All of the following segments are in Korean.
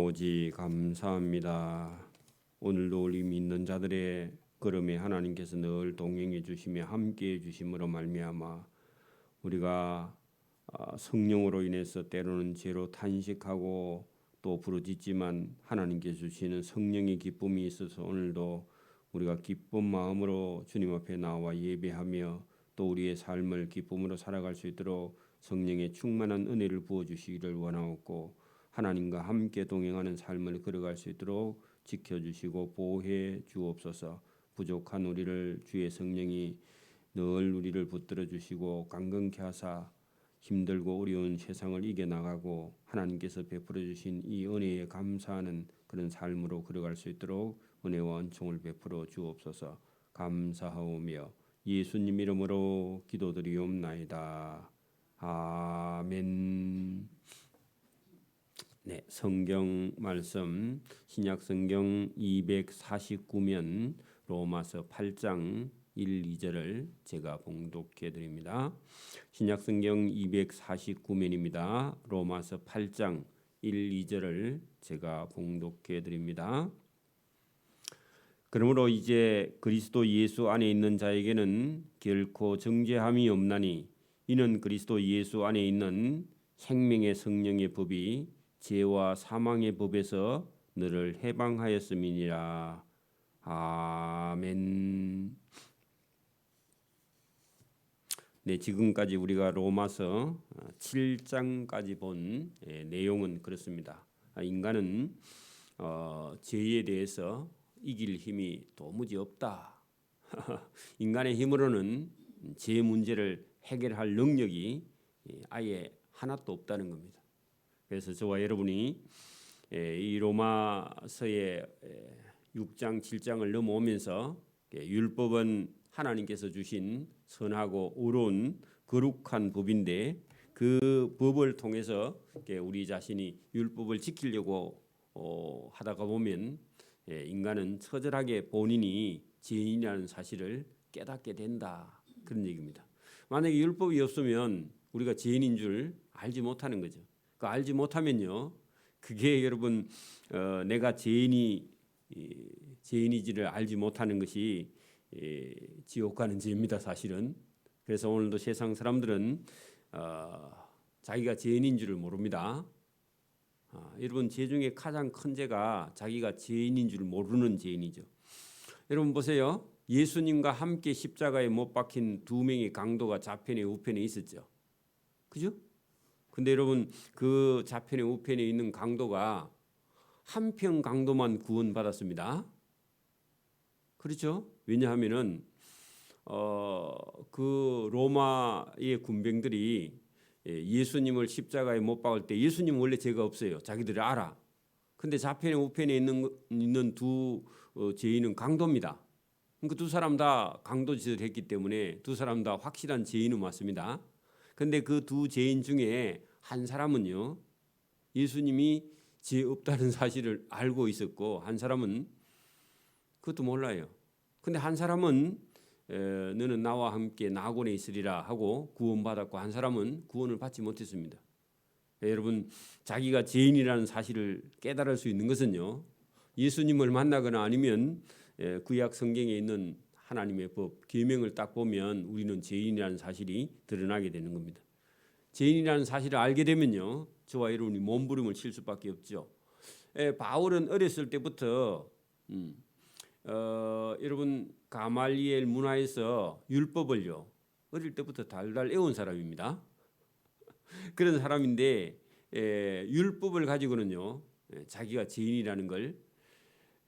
아오지 감사합니다. 오늘도 우리 믿는 자들의 걸음에 하나님께서 늘 동행해 주시며 함께해 주심으로 말미암아 우리가 아, 성령으로 인해서 때로는 죄로 탄식하고 또 부르짖지만 하나님께 주시는 성령의 기쁨이 있어서 오늘도 우리가 기쁜 마음으로 주님 앞에 나와 예배하며 또 우리의 삶을 기쁨으로 살아갈 수 있도록 성령의 충만한 은혜를 부어 주시기를 원하옵고 하나님과 함께 동행하는 삶을 걸어갈 수 있도록 지켜 주시고 보호해 주옵소서. 부족한 우리를 주의 성령이 늘 우리를 붙들어 주시고 강건케 하사 힘들고 어려운 세상을 이겨 나가고 하나님께서 베풀어 주신 이 은혜에 감사하는 그런 삶으로 걸어갈 수 있도록 은혜와 은총을 베풀어 주옵소서. 감사하오며 예수님 이름으로 기도드리옵나이다. 아멘. 네, 성경 말씀 신약 성경 249면 로마서 8장 1, 2절을 제가 봉독해 드립니다. 신약 성경 249면입니다. 로마서 8장 1, 2절을 제가 봉독해 드립니다. 그러므로 이제 그리스도 예수 안에 있는 자에게는 결코 정죄함이 없나니 이는 그리스도 예수 안에 있는 생명의 성령의 법이 죄와 사망의 법에서 너를 해방하였음이니라. 아멘. 네, 지금까지 우리가 로마서 7장까지 본 예, 내용은 그렇습니다. 아, 인간은 어, 죄에 대해서 이길 힘이 도무지 없다. 인간의 힘으로는 죄 문제를 해결할 능력이 예, 아예 하나도 없다는 겁니다. 그래서 저와 여러분이 예, 이 로마서의 6장, 7장을 넘어오면서 예, 율법은 하나님께서 주신 선하고 의로운 거룩한 법인데 그 법을 통해서 우리 자신이 율법을 지키려고 어, 하다가 보면 인간은 처절하게 본인이 죄인이라는 사실을 깨닫게 된다 그런 얘기입니다. 만약에 율법이 없으면 우리가 죄인인 줄 알지 못하는 거죠. 그 알지 못하면요, 그게 여러분 어, 내가 죄인이 죄인이지를 알지 못하는 것이 예, 지옥 가는 죄입니다, 사실은. 그래서 오늘도 세상 사람들은 어, 자기가 죄인인 줄을 모릅니다. 아, 여러분 죄 중에 가장 큰 죄가 자기가 죄인인 줄 모르는 죄인이죠. 여러분 보세요. 예수님과 함께 십자가에 못 박힌 두 명의 강도가 좌편에 우편에 있었죠. 그죠? 근데 여러분 그 좌편에 우편에 있는 강도가 한 편 강도만 구원받았습니다. 그렇죠? 왜냐하면은 어 그 로마의 군병들이 예수님을 십자가에 못 박을 때 예수님 원래 죄가 없어요. 자기들이 알아. 근데 좌편에 우편에 있는 있는 두 어, 죄인은 강도입니다. 그러니까 두 사람 다 강도 짓을 했기 때문에 두 사람 다 확실한 죄인은 맞습니다. 근데 그 두 죄인 중에 한 사람은요. 예수님이 죄 없다는 사실을 알고 있었고 한 사람은 그것도 몰라요. 근데 한 사람은 에, 너는 나와 함께 낙원에 있으리라 하고 구원받았고 한 사람은 구원을 받지 못했습니다. 에, 여러분 자기가 죄인이라는 사실을 깨달을 수 있는 것은요. 예수님을 만나거나 아니면 구약 성경에 있는 하나님의 법 계명을 딱 보면 우리는 죄인이라는 사실이 드러나게 되는 겁니다. 죄인이라는 사실을 알게 되면요, 저와 여러분이 몸부림을 칠 수밖에 없죠. 에, 바울은 어렸을 때부터 음, 어, 여러분 가말리엘 문화에서 율법을요 어릴 때부터 달달 애운 사람입니다. 그런 사람인데 에, 율법을 가지고는요 자기가 죄인이라는 걸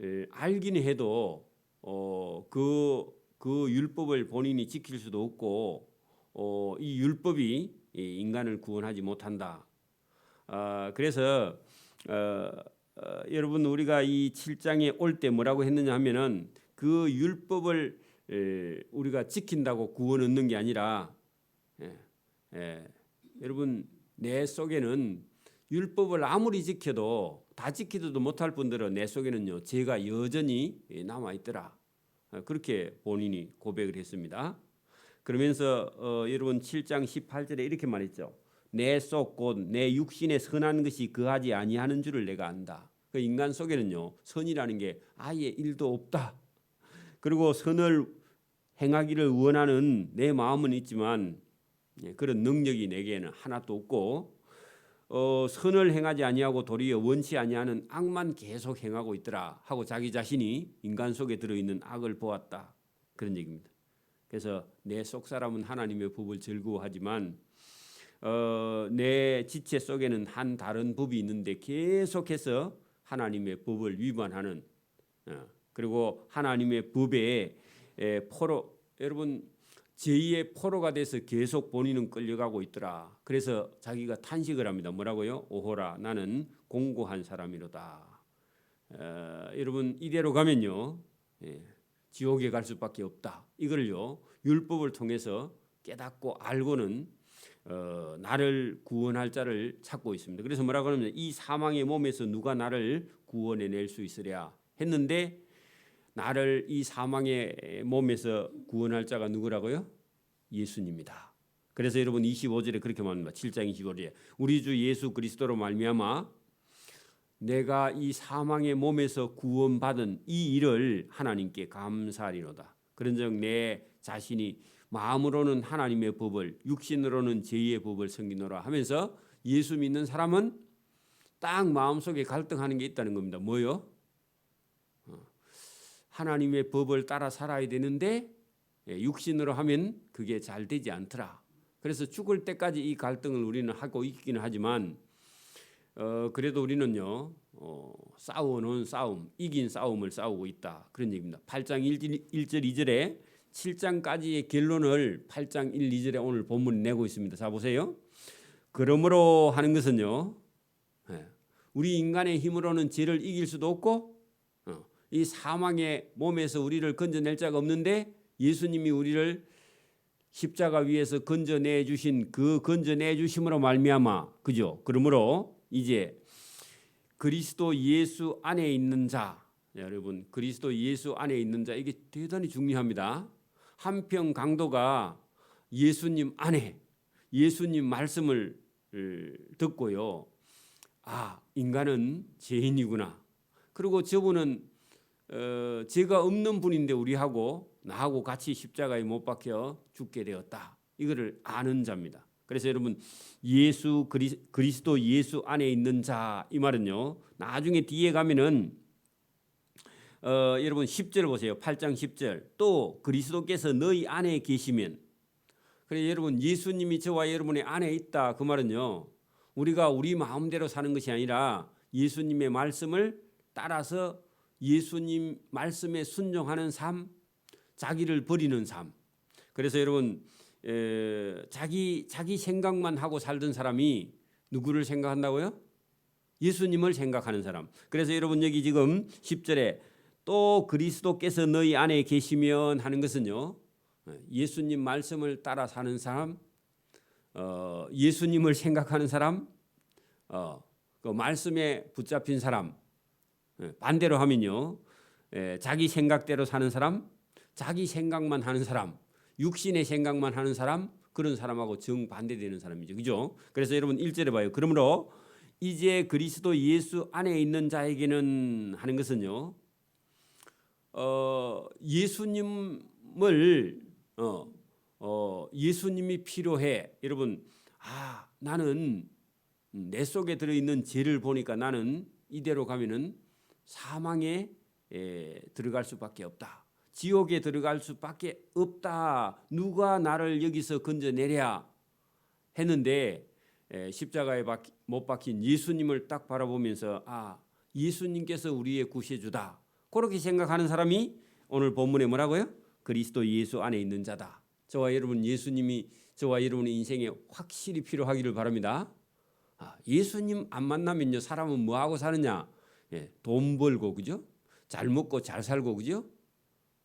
에, 알기는 해도 어, 그, 그 율법을 본인이 지킬 수도 없고 어, 이 율법이 인간을 구원하지 못한다. 아, 그래서 어, 어, 여러분 우리가 이 7장에 올 때 뭐라고 했느냐 하면은 그 율법을 에, 우리가 지킨다고 구원 얻는 게 아니라 예, 예, 여러분 내 속에는 율법을 아무리 지켜도 다 지키지도 못할 분들은 내 속에는요 죄가 여전히 남아 있더라 어, 그렇게 본인이 고백을 했습니다. 그러면서 어, 여러분 7장 18절에 이렇게 말했죠. 내 속 곧 내 육신에 선한 것이 거하지 아니하는 줄을 내가 안다. 그 인간 속에는요 선이라는 게 아예 일도 없다. 그리고 선을 행하기를 원하는 내 마음은 있지만 예, 그런 능력이 내게는 하나도 없고 어, 선을 행하지 아니하고 도리어 원치 아니하는 악만 계속 행하고 있더라 하고 자기 자신이 인간 속에 들어 있는 악을 보았다 그런 얘기입니다. 그래서 내 속 사람은 하나님의 법을 즐거워하지만 어, 내 지체 속에는 한 다른 법이 있는데 계속해서 하나님의 법을 위반하는 어, 그리고 하나님의 법에 에, 포로 여러분 제2의 포로가 돼서 계속 본인은 끌려가고 있더라. 그래서 자기가 탄식을 합니다. 뭐라고요? 오호라 나는 공고한 사람이로다. 어, 여러분 이대로 가면요 예, 지옥에 갈 수밖에 없다. 이걸요 율법을 통해서 깨닫고 알고는 어, 나를 구원할 자를 찾고 있습니다. 그래서 뭐라고 하냐면 이 사망의 몸에서 누가 나를 구원해 낼 수 있으랴 했는데 나를 이 사망의 몸에서 구원할 자가 누구라고요? 예수님이다. 그래서 여러분 25절에 그렇게 말합니다. 7장 25절에 우리 주 예수 그리스도로 말미암아 내가 이 사망의 몸에서 구원받은 이 일을 하나님께 감사하리로다. 그런즉 내 자신이 마음으로는 하나님의 법을 육신으로는 제2의 법을 섬기노라 하면서 예수 믿는 사람은 딱 마음속에 갈등하는 게 있다는 겁니다. 뭐요? 하나님의 법을 따라 살아야 되는데 예, 육신으로 하면 그게 잘 되지 않더라. 그래서 죽을 때까지 이 갈등을 우리는 하고 있기는 하지만 어, 그래도 우리는요 어, 싸워놓은 싸움, 이긴 싸움을 싸우고 있다 그런 얘기입니다. 8장 1절, 1절 2절에 7장까지의 결론을 8장 1, 2절에 오늘 본문이 내고 있습니다. 자 보세요. 그러므로 하는 것은요, 예, 우리 인간의 힘으로는 죄를 이길 수도 없고 어, 이 사망의 몸에서 우리를 건져낼 자가 없는데 예수님이 우리를 십자가 위에서 건져내 주신 그 건져내 주심으로 말미암아 그죠? 그러므로 이제 그리스도 예수 안에 있는 자 여러분 그리스도 예수 안에 있는 자 이게 대단히 중요합니다. 한평 강도가 예수님 안에 예수님 말씀을 듣고요. 아 인간은 죄인이구나. 그리고 저분은 어, 죄가 없는 분인데 우리하고 나하고 같이 십자가에 못 박혀 죽게 되었다. 이거를 아는 자입니다. 그래서 여러분 예수 그리, 그리스도 예수 안에 있는 자 이 말은요. 나중에 뒤에 가면은 어, 여러분 10절 보세요. 8장 10절. 또 그리스도께서 너희 안에 계시면 그래 여러분 예수님이 저와 여러분의 안에 있다. 그 말은요. 우리가 우리 마음대로 사는 것이 아니라 예수님의 말씀을 따라서 예수님 말씀에 순종하는 삶, 자기를 버리는 삶. 그래서 여러분 에, 자기 자기 생각만 하고 살던 사람이 누구를 생각한다고요? 예수님을 생각하는 사람. 그래서 여러분 여기 지금 10절에 또 그리스도께서 너희 안에 계시면 하는 것은요. 예수님 말씀을 따라 사는 사람, 어, 예수님을 생각하는 사람, 어, 그 말씀에 붙잡힌 사람. 예, 반대로 하면요. 에, 자기 생각대로 사는 사람, 자기 생각만 하는 사람, 육신의 생각만 하는 사람, 그런 사람하고 정반대되는 사람이죠. 그죠? 그래서 여러분 1절에 봐요. 그러므로 이제 그리스도 예수 안에 있는 자에게는 하는 것은요. 어, 예수님을 어, 어, 예수님이 필요해. 여러분, 아, 나는 내 속에 들어 있는 죄를 보니까 나는 이대로 가면은 사망에 에, 들어갈 수밖에 없다. 지옥에 들어갈 수밖에 없다. 누가 나를 여기서 건져내랴 했는데 에, 십자가에 박, 못 박힌 예수님을 딱 바라보면서 아 예수님께서 우리의 구세주다. 그렇게 생각하는 사람이 오늘 본문에 뭐라고요? 그리스도 예수 안에 있는 자다. 저와 여러분 예수님이 저와 여러분의 인생에 확실히 필요하기를 바랍니다. 아, 예수님 안 만나면요 사람은 뭐 하고 사느냐? 예, 돈 벌고 그죠? 잘 먹고 잘 살고 그죠?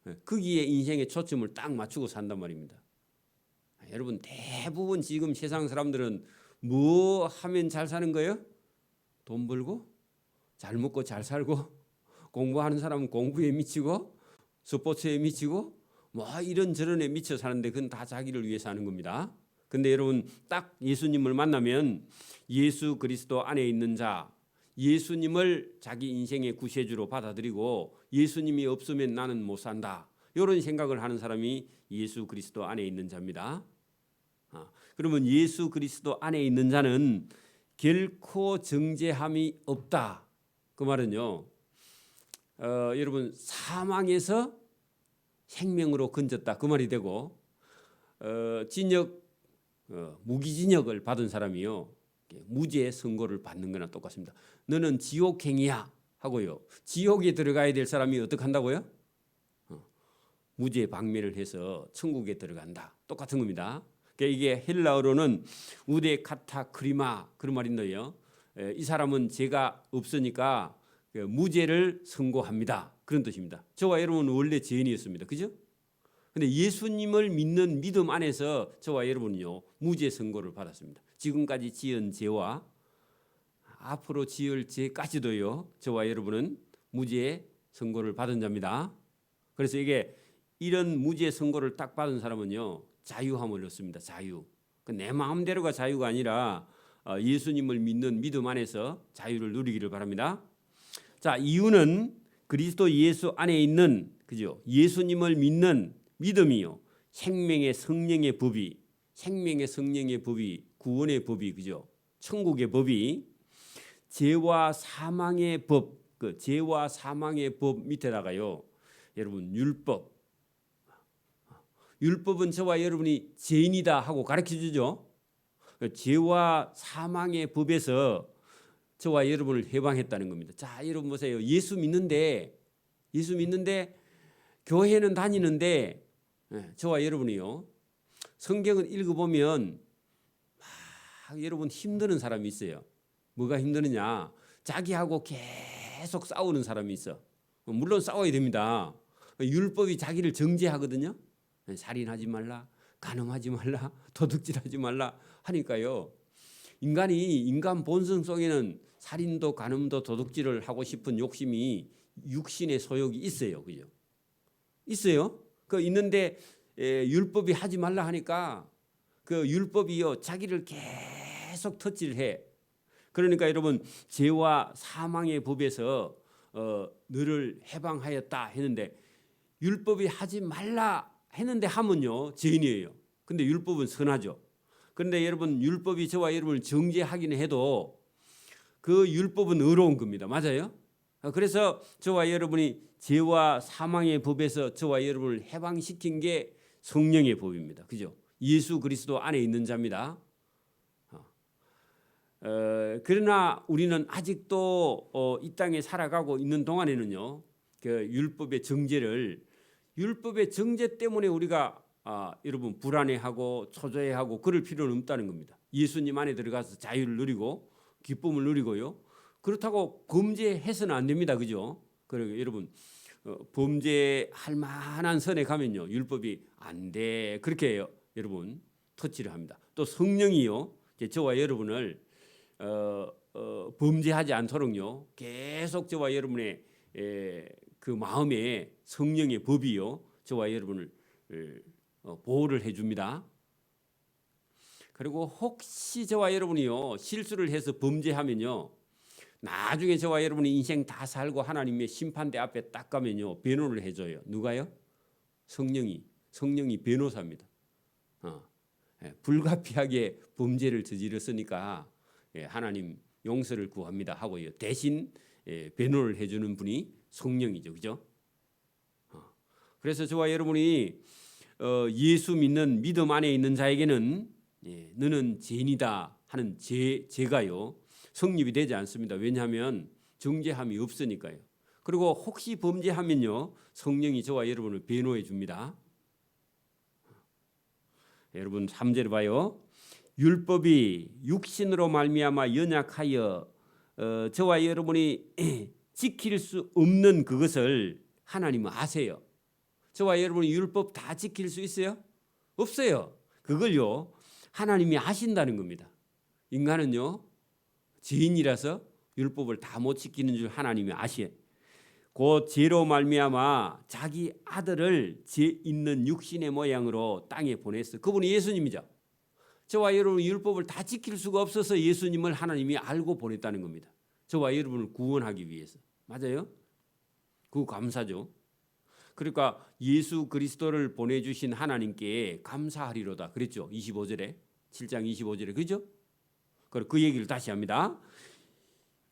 예, 거기에 인생의 초점을 딱 맞추고 산단 말입니다. 아, 여러분 대부분 지금 세상 사람들은 뭐 하면 잘 사는 거예요? 돈 벌고 잘 먹고 잘 살고 공부하는 사람은 공부에 미치고 스포츠에 미치고 뭐 이런 저런 에 미쳐 사는데 그건 다 자기를 위해서 하는 겁니다. 근데 여러분 딱 예수님을 만나면 예수 그리스도 안에 있는 자 예수님을 자기 인생의 구세주로 받아들이고 예수님이 없으면 나는 못 산다. 이런 생각을 하는 사람이 예수 그리스도 안에 있는 자입니다. 아, 그러면 예수 그리스도 안에 있는 자는 결코 정죄함이 없다. 그 말은요. 어, 여러분 사망에서 생명으로 건졌다. 그 말이 되고 어, 진역 어, 무기징역을 받은 사람이요. 무죄 선고를 받는 거나 똑같습니다. 너는 지옥행이야 하고요. 지옥에 들어가야 될 사람이 어떻게 한다고요? 어, 무죄 방면을 해서 천국에 들어간다. 똑같은 겁니다. 그러니까 이게 헬라어로는 우데 카타 크리마 그런 있네요. 에, 이 사람은 죄가 없으니까 그 무죄를 선고합니다. 그런 뜻입니다. 저와 여러분은 원래 죄인이었습니다. 그죠? 근데 예수님을 믿는 믿음 안에서 저와 여러분은요 무죄 선고를 받았습니다. 지금까지 지은 죄와 앞으로 지을 죄까지도요 저와 여러분은 무죄 선고를 받은 자입니다. 그래서 이게 이런 무죄 선고를 딱 받은 사람은요 자유함을 얻습니다. 자유. 그내 마음대로가 자유가 아니라 어, 예수님을 믿는 믿음 안에서 자유를 누리기를 바랍니다. 자 이유는 그리스도 예수 안에 있는 그죠 예수님을 믿는 믿음이요 생명의 성령의 법이 생명의 성령의 법이 구원의 법이 그죠 천국의 법이 죄와 사망의 법, 그 죄와 사망의 법 밑에다가요. 여러분 율법. 율법은 저와 여러분이 죄인이다 하고 가르쳐 주죠. 그 죄와 사망의 법에서 저와 여러분을 해방했다는 겁니다. 자, 여러분 보세요. 예수 믿는데 예수 믿는데 교회는 다니는데 예, 저와 여러분이요. 성경을 읽어 보면 막 여러분 힘드는 사람이 있어요. 뭐가 힘드느냐? 자기하고 계속 싸우는 사람이 있어. 물론 싸워야 됩니다. 율법이 자기를 정죄하거든요. 살인하지 말라, 간음하지 말라, 도둑질하지 말라 하니까요. 인간이 인간 본성 속에는 살인도 간음도 도둑질을 하고 싶은 욕심이 육신의 소욕이 있어요. 그죠? 있어요. 그 있는데 에, 율법이 하지 말라 하니까 그 율법이요 자기를 계속 터질해. 그러니까 여러분 죄와 사망의 법에서 어, 너를 해방하였다 했는데 율법이 하지 말라 했는데 하면요 죄인이에요. 근데 율법은 선하죠. 그런데 여러분 율법이 저와 여러분을 정죄하기는 해도 그 율법은 의로운 겁니다. 맞아요? 어, 그래서 저와 여러분이 죄와 사망의 법에서 저와 여러분을 해방시킨 게 성령의 법입니다. 그죠? 예수 그리스도 안에 있는 자입니다. 어, 그러나 우리는 아직도 어, 이 땅에 살아가고 있는 동안에는요, 그 율법의 정죄를 율법의 정죄 때문에 우리가 아, 여러분 불안해하고 초조해하고 그럴 필요는 없다는 겁니다. 예수님 안에 들어가서 자유를 누리고 기쁨을 누리고요. 그렇다고 범죄해서는 안 됩니다, 그죠? 그리고 여러분 어, 범죄할 만한 선에 가면요, 율법이 안 돼. 그렇게 해요, 여러분 터치를 합니다. 또 성령이요, 저와 여러분을 어, 어, 범죄하지 않도록요 계속 저와 여러분의 에, 그 마음에 성령의 법이요 저와 여러분을 에, 어, 보호를 해줍니다. 그리고 혹시 저와 여러분이요 실수를 해서 범죄하면요 나중에 저와 여러분이 인생 다 살고 하나님의 심판대 앞에 딱 가면요 변호를 해줘요. 누가요? 성령이 성령이 변호사입니다. 어, 예, 불가피하게 범죄를 저질렀으니까 예, 하나님 용서를 구합니다 하고요. 대신 예, 변호를 해주는 분이 성령이죠, 그죠? 어. 그래서 저와 여러분이 어, 예수 믿는 믿음 안에 있는 자에게는 예, 너는 죄인이다 하는 죄 죄가요 성립이 되지 않습니다. 왜냐하면 정죄함이 없으니까요. 그리고 혹시 범죄하면요 성령이 저와 여러분을 변호해 줍니다. 여러분 3절 봐요. 율법이 육신으로 말미암아 연약하여 어, 저와 여러분이 지킬 수 없는 그것을 하나님은 아세요. 저와 여러분이 율법 다 지킬 수 있어요? 없어요. 그걸요 하나님이 아신다는 겁니다. 인간은요 죄인이라서 율법을 다 못 지키는 줄 하나님이 아시에. 곧 죄로 말미암아 자기 아들을 죄 있는 육신의 모양으로 땅에 보냈어. 그분이 예수님이죠. 저와 여러분 율법을 다 지킬 수가 없어서 예수님을 하나님이 알고 보냈다는 겁니다. 저와 여러분을 구원하기 위해서. 맞아요? 그 감사죠. 그러니까 예수 그리스도를 보내주신 하나님께 감사하리로다. 그랬죠. 25절에 7장 25절에 그죠? 그리고 그 얘기를 다시 합니다.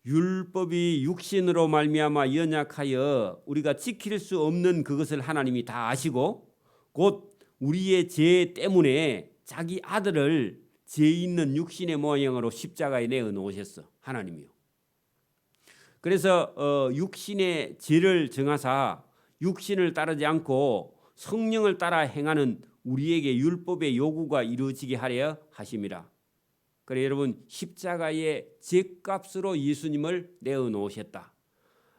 율법이 육신으로 말미암아 연약하여 우리가 지킬 수 없는 그것을 하나님이 다 아시고 곧 우리의 죄 때문에 자기 아들을 죄 있는 육신의 모양으로 십자가에 내어 놓으셨어 하나님이요. 그래서 어, 육신의 죄를 정하사 육신을 따르지 않고 성령을 따라 행하는 우리에게 율법의 요구가 이루어지게 하려 하심이라. 그래 여러분 십자가의 죄값으로 예수님을 내어 놓으셨다.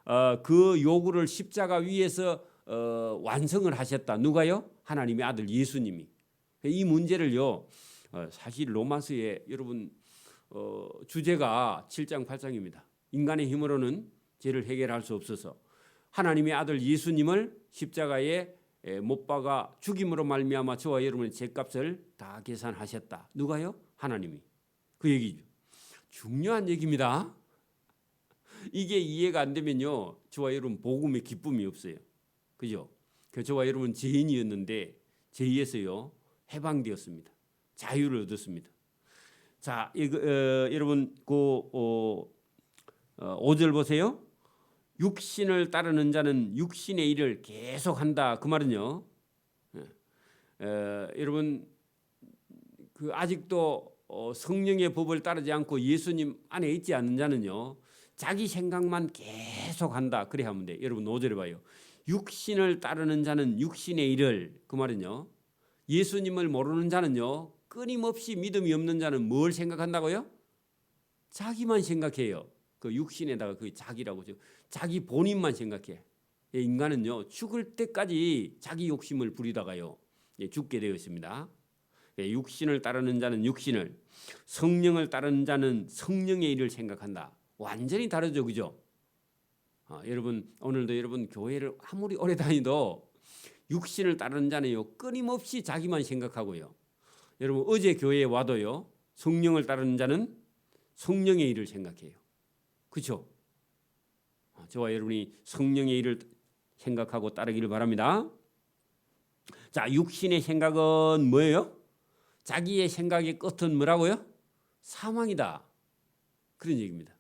어, 그 요구를 십자가 위에서 어, 완성을 하셨다. 누가요? 하나님의 아들 예수님이. 이 문제를요. 어, 사실 로마서에 여러분 어, 주제가 7장 8장입니다. 인간의 힘으로는 죄를 해결할 수 없어서 하나님의 아들 예수님을 십자가에 에, 못 박아 죽임으로 말미암아 저와 여러분의 죄값을 다 계산하셨다. 누가요? 하나님이. 그 얘기죠. 중요한 얘기입니다. 이게 이해가 안 되면요. 저와 여러분 복음의 기쁨이 없어요. 그죠? 그 저와 여러분 죄인이었는데 죄에서요 해방되었습니다. 자유를 얻었습니다. 자, 이거, 어, 여러분 그 어, 어, 5절 보세요. 육신을 따르는 자는 육신의 일을 계속한다. 그 말은요. 어, 여러분 그 아직도 어, 성령의 법을 따르지 않고 예수님 안에 있지 않는 자는요. 자기 생각만 계속 한다. 그래 하면 돼. 여러분 5절에 봐요. 육신을 따르는 자는 육신의 일을 그 말은요. 예수님을 모르는 자는요. 끊임없이 믿음이 없는 자는 뭘 생각한다고요? 자기만 생각해요. 그 육신에다가 그 자기라고 죠 자기 본인만 생각해. 예, 인간은요 죽을 때까지 자기 욕심을 부리다가요 예, 죽게 되어 있습니다. 예, 육신을 따르는 자는 육신을, 성령을 따르는 자는 성령의 일을 생각한다. 완전히 다르죠, 그죠? 아, 여러분 오늘도 여러분 교회를 아무리 오래 다니도 육신을 따르는 자는요 끊임없이 자기만 생각하고요. 여러분 어제 교회에 와도요 성령을 따르는 자는 성령의 일을 생각해요. 그렇죠? 저와 여러분이 성령의 일을 생각하고 따르기를 바랍니다. 자, 육신의 생각은 뭐예요? 자기의 생각의 끝은 뭐라고요? 사망이다. 그런 얘기입니다.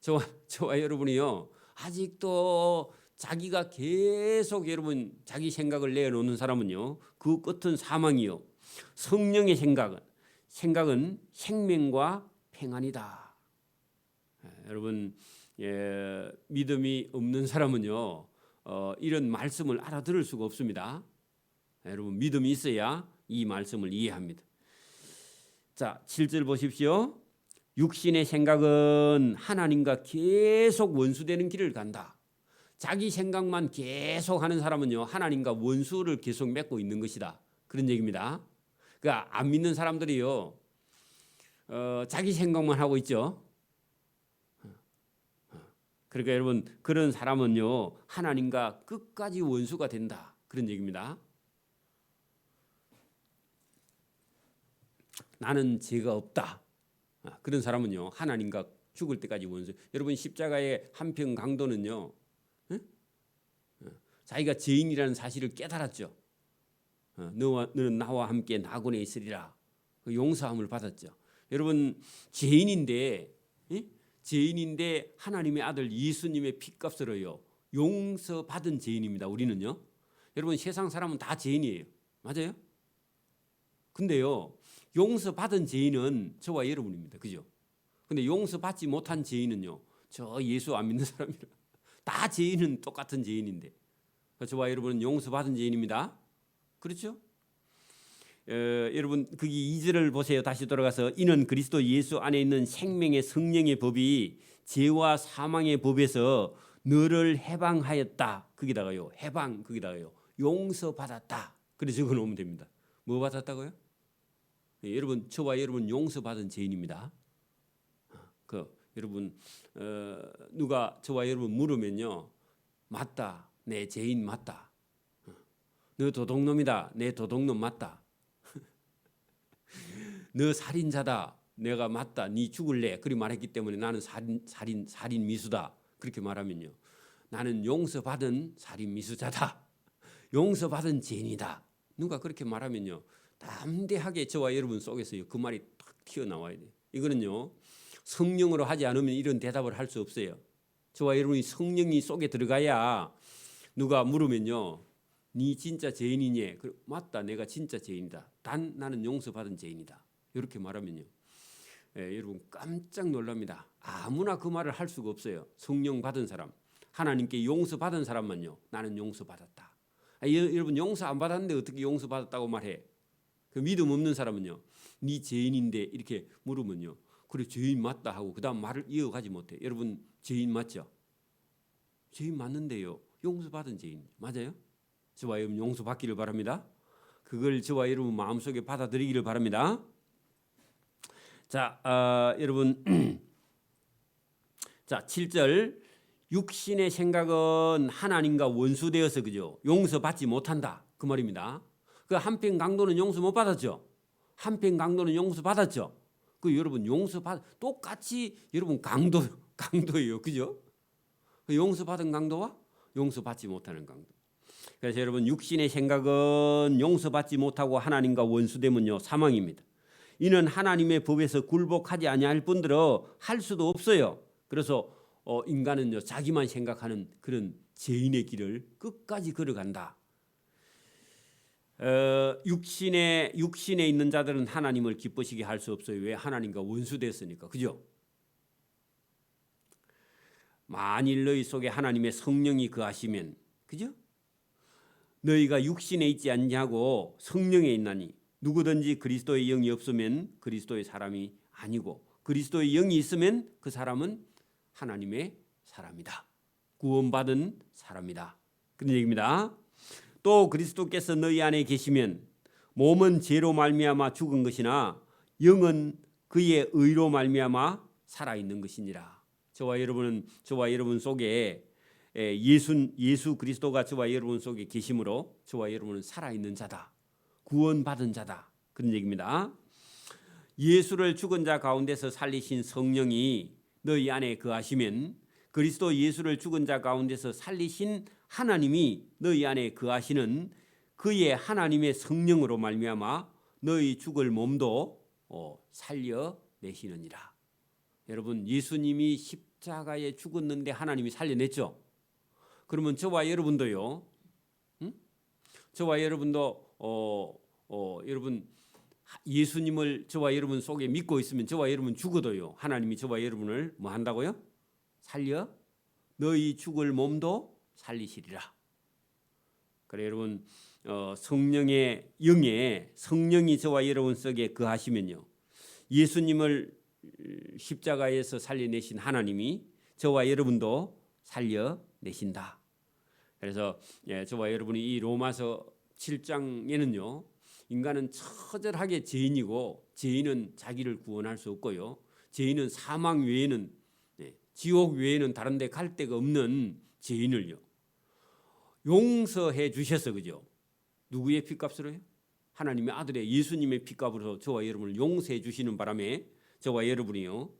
저와, 저와 여러분이요. 아직도 자기가 계속 여러분 자기 생각을 내놓는 사람은요. 그 끝은 사망이요. 성령의 생각은 생각은 생명과 평안이다. 여러분 예, 믿음이 없는 사람은요 어, 이런 말씀을 알아들을 수가 없습니다. 여러분 믿음이 있어야 이 말씀을 이해합니다. 자, 7절 보십시오. 육신의 생각은 하나님과 계속 원수되는 길을 간다. 자기 생각만 계속 하는 사람은요, 하나님과 원수를 계속 맺고 있는 것이다. 그런 얘기입니다. 그러니까 안 믿는 사람들이요, 어, 자기 생각만 하고 있죠. 그러니까 여러분 그런 사람은요 하나님과 끝까지 원수가 된다 그런 얘기입니다. 나는 죄가 없다. 아, 그런 사람은요 하나님과 죽을 때까지 원수. 여러분 십자가의 한평 강도는요 어, 자기가 죄인이라는 사실을 깨달았죠. 어, 너와 너는 나와 함께 낙원에 있으리라. 그 용서함을 받았죠. 여러분 죄인인데 죄인인데 하나님의 아들 예수님의 피값으로요 용서받은 죄인입니다. 우리는요. 여러분 세상 사람은 다 죄인이에요. 맞아요? 근데요 용서받은 죄인은 저와 여러분입니다. 그죠? 근데 용서받지 못한 죄인은요 저 예수 안 믿는 사람이라 다 죄인은 똑같은 죄인인데 저와 여러분은 용서받은 죄인입니다. 그렇죠? 어, 여러분 거기 2절을 보세요. 다시 돌아가서 이는 그리스도 예수 안에 있는 생명의 성령의 법이 죄와 사망의 법에서 너를 해방하였다. 거기다가요. 해방 거기다가요. 용서받았다. 그래 적어 놓으면 됩니다. 뭐 받았다고요? 예, 여러분 저와 여러분 용서받은 죄인입니다. 그 여러분 어, 누가 저와 여러분 물으면요. 맞다. 내 죄인 맞다. 어, 너 도둑놈이다. 내 도둑놈 맞다. 너 살인자다. 내가 맞다. 네 죽을래. 그리 말했기 때문에 나는 살인 살인 살인 미수다. 그렇게 말하면요. 나는 용서받은 살인 미수자다. 용서받은 죄인이다. 누가 그렇게 말하면요. 담대하게 저와 여러분 속에서요. 그 말이 탁 튀어나와야 돼요. 이거는요. 성령으로 하지 않으면 이런 대답을 할 수 없어요. 저와 여러분이 성령이 속에 들어가야 누가 물으면요. 네 진짜 죄인이니? 그, 맞다. 내가 진짜 죄인이다. 단 나는 용서받은 죄인이다. 이렇게 말하면요. 예, 여러분 깜짝 놀랍니다. 아무나 그 말을 할 수가 없어요. 성령 받은 사람, 하나님께 용서 받은 사람만요. 나는 용서 받았다. 아, 여, 여러분 용서 안 받았는데 어떻게 용서 받았다고 말해? 그 믿음 없는 사람은요. 네 죄인인데 이렇게 물으면요. 그래 죄인 맞다 하고 그다음 말을 이어가지 못해. 여러분 죄인 맞죠? 죄인 맞는데요. 용서 받은 죄인 맞아요? 저와 여러분 용서 받기를 바랍니다. 그걸 저와 여러분 마음속에 받아들이기를 바랍니다. 자, 어, 여러분 자, 7절 육신의 생각은 하나님과 원수되어서 그죠? 용서받지 못한다. 그 말입니다. 그 한편 강도는 용서 못 받았죠. 한편 강도는 용서 받았죠. 그 여러분 용서 받 똑같이 여러분 강도 강도예요. 그죠? 그 용서 받은 강도와 용서 받지 못하는 강도. 그래서 여러분 육신의 생각은 용서받지 못하고 하나님과 원수되면요 사망입니다. 이는 하나님의 법에서 굴복하지 아니할 뿐더러 할 수도 없어요. 그래서 어, 인간은요 자기만 생각하는 그런 죄인의 길을 끝까지 걸어간다. 어, 육신에 육신에 있는 자들은 하나님을 기쁘시게 할 수 없어요. 왜 하나님과 원수됐으니까, 그죠? 만일 너희 속에 하나님의 성령이 거하시면, 그죠? 너희가 육신에 있지 않냐고 성령에 있나니 누구든지 그리스도의 영이 없으면 그리스도의 사람이 아니고 그리스도의 영이 있으면 그 사람은 하나님의 사람이다. 구원받은 사람이다. 그런 얘기입니다. 또 그리스도께서 너희 안에 계시면 몸은 죄로 말미암아 죽은 것이나 영은 그의 의로 말미암아 살아 있는 것이니라. 저와 여러분은 저와 여러분 속에 예, 예수 예수 그리스도가 저와 여러분 속에 계심으로 저와 여러분은 살아 있는 자다. 구원받은 자다. 그런 얘기입니다. 예수를 죽은 자 가운데서 살리신 성령이 너희 안에 거하시면 그리스도 예수를 죽은 자 가운데서 살리신 하나님이 너희 안에 거하시는 그의 하나님의 성령으로 말미암아 너희 죽을 몸도 어, 살려 내시느니라. 여러분 예수님이 십자가에 죽었는데 하나님이 살려냈죠. 그러면 저와 여러분도요. 응? 저와 여러분도 어, 어, 여러분 예수님을 저와 여러분 속에 믿고 있으면 저와 여러분 죽어도요. 하나님이 저와 여러분을 뭐 한다고요? 살려 너희 죽을 몸도 살리시리라. 그래 여러분 어, 성령의 영에 성령이 저와 여러분 속에 거하시면요. 예수님을 십자가에서 살려내신 하나님이 저와 여러분도 살려내신다. 그래서 예, 저와 여러분이 이 로마서 7장에는요. 인간은 처절하게 죄인이고 죄인은 자기를 구원할 수 없고요. 죄인은 사망 외에는 네, 지옥 외에는 다른 데 갈 데가 없는 죄인을요. 용서해 주셔서 그죠? 누구의 피값으로요? 하나님의 아들의 예수님의 피값으로 저와 여러분을 용서해 주시는 바람에 저와 여러분이요.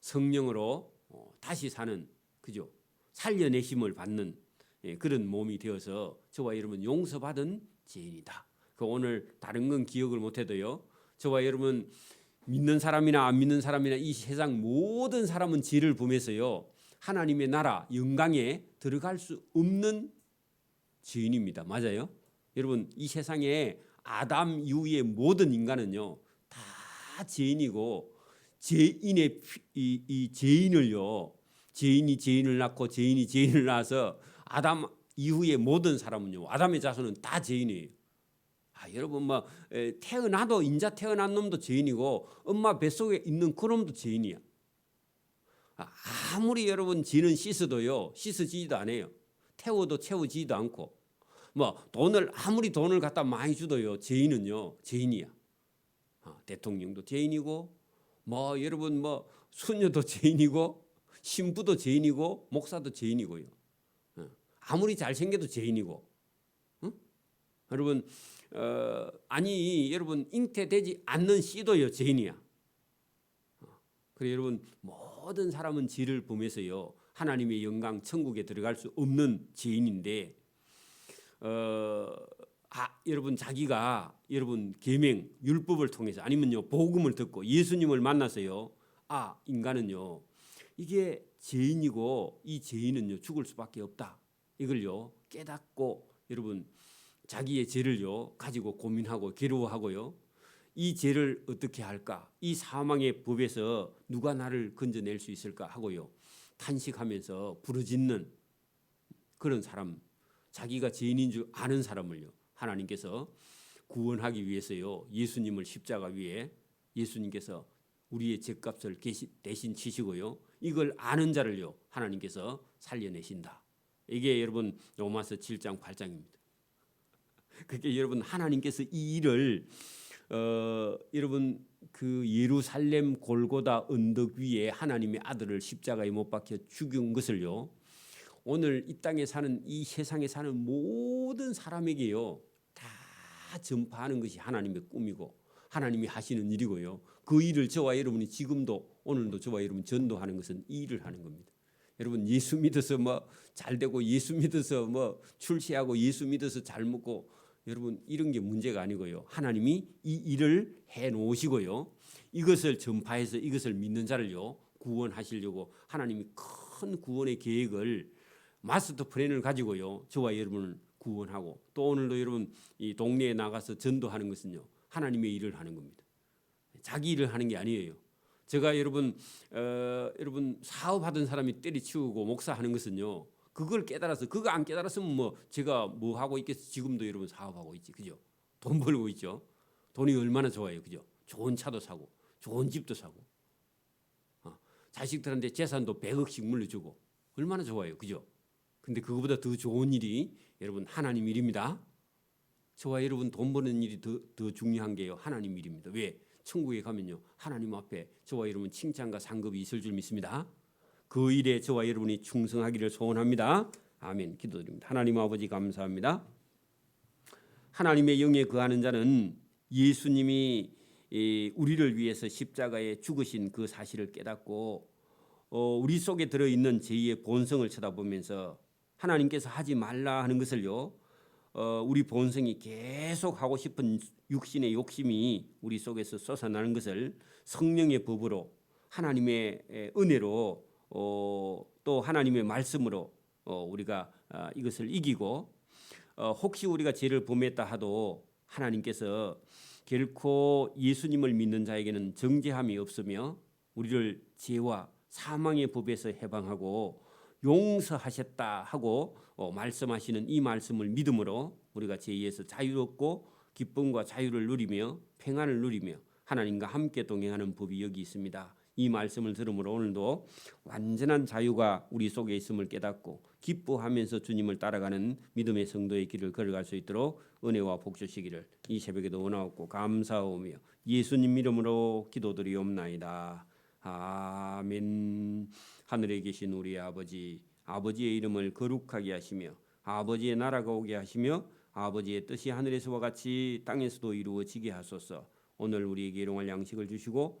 성령으로 어, 다시 사는 그죠? 살려내심을 받는 예, 그런 몸이 되어서 저와 여러분 용서받은 죄인이다. 그 오늘 다른 건 기억을 못해도요. 저와 여러분 믿는 사람이나 안 믿는 사람이나 이 세상 모든 사람은 죄를 범해서요. 하나님의 나라 영광에 들어갈 수 없는 죄인입니다. 맞아요? 여러분 이 세상에 아담 이후의 모든 인간은요 다 죄인이고 죄인의 이, 이 죄인을요 죄인이 죄인을 낳고 죄인이 죄인을 낳아서 아담 이후의 모든 사람은요 아담의 자손은 다 죄인이에요. 아, 여러분 뭐 에, 태어나도 인자 태어난 놈도 죄인이고 엄마 뱃속에 있는 그놈도 죄인이야. 아, 아무리 여러분 지는 씻어도요 씻어지지도 않아요. 태워도 채워지지도 않고 뭐 돈을 아무리 돈을 갖다 많이 주도요 죄인은요 죄인이야. 아, 대통령도 죄인이고 뭐 여러분 뭐 수녀도 죄인이고 신부도 죄인이고 목사도 죄인이고요. 어, 아무리 잘생겨도 죄인이고 응? 여러분 어, 아니 여러분 잉태되지 않는 씨도요 죄인이야. 그래 여러분 모든 사람은 죄를 범해서요 하나님의 영광 천국에 들어갈 수 없는 죄인인데 어, 아, 여러분 자기가 여러분 계명 율법을 통해서 아니면요 복음을 듣고 예수님을 만나서요 아 인간은요 이게 죄인이고 이 죄인은요 죽을 수밖에 없다. 이걸요 깨닫고 여러분 자기의 죄를요 가지고 고민하고 괴로워하고요 이 죄를 어떻게 할까? 이 사망의 법에서 누가 나를 건져낼 수 있을까? 하고요 탄식하면서 부르짖는 그런 사람 자기가 죄인인 줄 아는 사람을요 하나님께서 구원하기 위해서요 예수님을 십자가 위에 예수님께서 우리의 죄값을 대신 치시고요 이걸 아는 자를요 하나님께서 살려내신다. 이게 여러분 로마서 7장 8장입니다. 그게 여러분 하나님께서 이 일을 어, 여러분 그 예루살렘 골고다 언덕 위에 하나님의 아들을 십자가에 못 박혀 죽인 것을요 오늘 이 땅에 사는 이 세상에 사는 모든 사람에게요 다 전파하는 것이 하나님의 꿈이고 하나님이 하시는 일이고요 그 일을 저와 여러분이 지금도 오늘도 저와 여러분 전도하는 것은 이 일을 하는 겁니다. 여러분 예수 믿어서 뭐 잘 되고 예수 믿어서 뭐 출세하고 예수 믿어서 잘 먹고 여러분 이런 게 문제가 아니고요. 하나님이 이 일을 해 놓으시고요. 이것을 전파해서 이것을 믿는 자를요 구원하시려고 하나님이 큰 구원의 계획을 마스터 플랜을 가지고요 저와 여러분을 구원하고 또 오늘도 여러분 이 동네에 나가서 전도하는 것은요 하나님의 일을 하는 겁니다. 자기 일을 하는 게 아니에요. 제가 여러분 어, 여러분 사업하던 사람이 때리치우고 목사하는 것은요. 그걸 깨달아서 그거 안 깨달았으면 뭐 제가 뭐 하고 있겠어? 지금도 여러분 사업하고 있지. 그죠? 돈 벌고 있죠. 돈이 얼마나 좋아요. 그죠? 좋은 차도 사고 좋은 집도 사고. 어, 자식들한테 재산도 100억씩 물려주고 얼마나 좋아요. 그죠? 근데 그거보다 더 좋은 일이 여러분 하나님 일입니다. 저와 여러분 돈 버는 일이 더, 더 중요한 게요. 하나님 일입니다. 왜? 천국에 가면요. 하나님 앞에 저와 여러분 칭찬과 상급이 있을 줄 믿습니다. 그 일에 저와 여러분이 충성하기를 소원합니다. 아멘. 기도드립니다. 하나님 아버지 감사합니다. 하나님의 영에 거하는 자는 예수님이 이, 우리를 위해서 십자가에 죽으신 그 사실을 깨닫고 어, 우리 속에 들어 있는 죄의 본성을 쳐다보면서 하나님께서 하지 말라 하는 것을요. 어, 우리 본성이 계속 하고 싶은 육신의 욕심이 우리 속에서 솟아나는 것을 성령의 법으로 하나님의 에, 은혜로 어, 또 하나님의 말씀으로 어, 우리가 아, 이것을 이기고 어, 혹시 우리가 죄를 범했다 하도 하나님께서 결코 예수님을 믿는 자에게는 정죄함이 없으며 우리를 죄와 사망의 법에서 해방하고 용서하셨다 하고 어, 말씀하시는 이 말씀을 믿음으로 우리가 죄에서 자유롭고 기쁨과 자유를 누리며 평안을 누리며 하나님과 함께 동행하는 법이 여기 있습니다. 이 말씀을 들음으로 오늘도 완전한 자유가 우리 속에 있음을 깨닫고 기뻐하면서 주님을 따라가는 믿음의 성도의 길을 걸어갈 수 있도록 은혜와 복 주시기를 이 새벽에도 원하옵고 감사하오며 예수님 이름으로 기도드리옵나이다. 아멘. 하늘에 계신 우리 아버지 아버지의 이름을 거룩하게 하시며 아버지의 나라가 오게 하시며 아버지의 뜻이 하늘에서와 같이 땅에서도 이루어지게 하소서. 오늘 우리에게 일용할 양식을 주시고